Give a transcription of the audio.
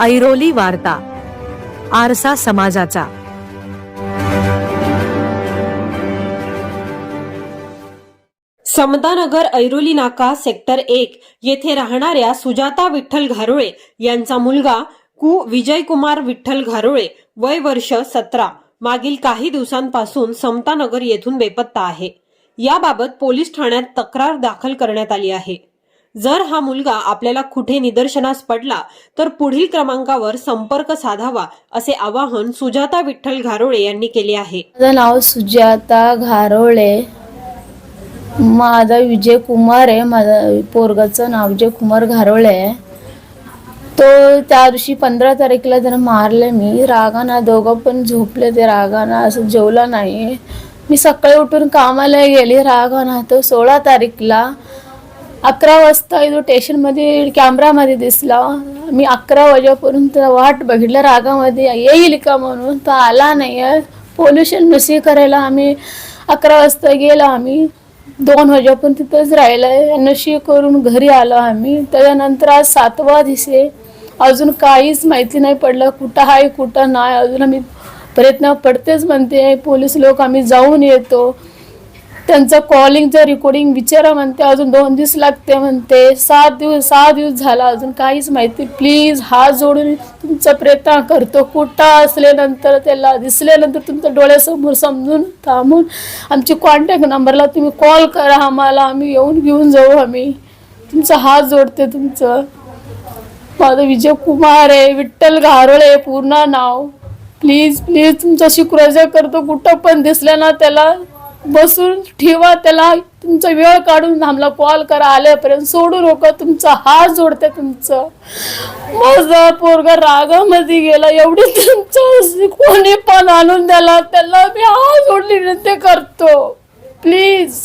ऐरोली वार्ता आरसा समाजाचा. समतानगर ऐरोली नाका सेक्टर एक येथे राहणाऱ्या सुजाता विठ्ठल घारोळे यांचा मुलगा कु. विजयकुमार विठ्ठल घारोळे वय वर्ष सतरा. मागील काही दिवसांपासून समतानगर येथून बेपत्ता आहे. याबाबत पोलीस ठाण्यात तक्रार दाखल करण्यात आली आहे. जर हा मुलगा आपल्याला कुठे निदर्शनास पडला तर पुढील क्रमांकावर संपर्क साधावा असे आवाहन सुजाता विठ्ठल घारोळे यांनी केले आहे. माझं नाव सुजाता घारोळे. माझा विजय कुमार आहे. माझा पोरगाचं नाव विजय कुमार घारोळे आहे. तो त्या दिवशी पंधरा तारखेला त्यानं मारले मी. रागाना दोघं पण झोपले ते. रागाना असं जेवला नाही. मी सकाळी उठून कामाला गेली. रागाना तो सोळा तारीखला अकरा वाजता इथं स्टेशनमध्ये कॅमेरामध्ये दिसला. मी अकरा वाजेपर्यंत वाट बघितलं रागामध्ये येईल का म्हणून? तो आला नाही आहे पोल्युशन नसी करायला आम्ही अकरा वाजता गेलो आम्ही. दोन वाजेपर्यंत तिथंच राहिलं नशी करून घरी आलो आम्ही. त्याच्यानंतर आज सातवा दिसे अजून काहीच माहिती नाही पडलं. कुठं आहे कुठं नाही. अजून आम्ही प्रयत्न पडतेच म्हणते. पोलीस लोक आम्ही जाऊन येतो. त्यांचं कॉलिंगचं रेकॉर्डिंग विचारा म्हणते अजून दोन दिवस लागते म्हणते. सात दिवस सहा दिवस झाला अजून काहीच माहिती. प्लीज हात जोडून तुमचा प्रयत्न करतो. कुठं असल्यानंतर त्याला दिसल्यानंतर तुमच्या डोळ्यासमोर समजून थांबून आमची कॉन्टॅक्ट नंबरला तुम्ही कॉल करा आम्हाला. आम्ही येऊन घेऊन जाऊ आम्ही. तुमचा हात जोडते तुमचं. माझं विजय कुमार आहे विठ्ठल घारोळे पूर्ण नाव. प्लीज प्लीज तुमच्याशी कृपया करतो. कुठं पण दिसलं ना त्याला बसून ठेवा त्याला तुमचा वेळ काढून आम्हाला कॉल करा. आल्यापर्यंत सोडू नका तुमचा हात जोडते तुमचं. माझा पोरगा रागामध्ये गेला एवढी तुमचं कोणी पण आणून द्याला त्याला मी हात जोडली विनंती करतो. प्लीज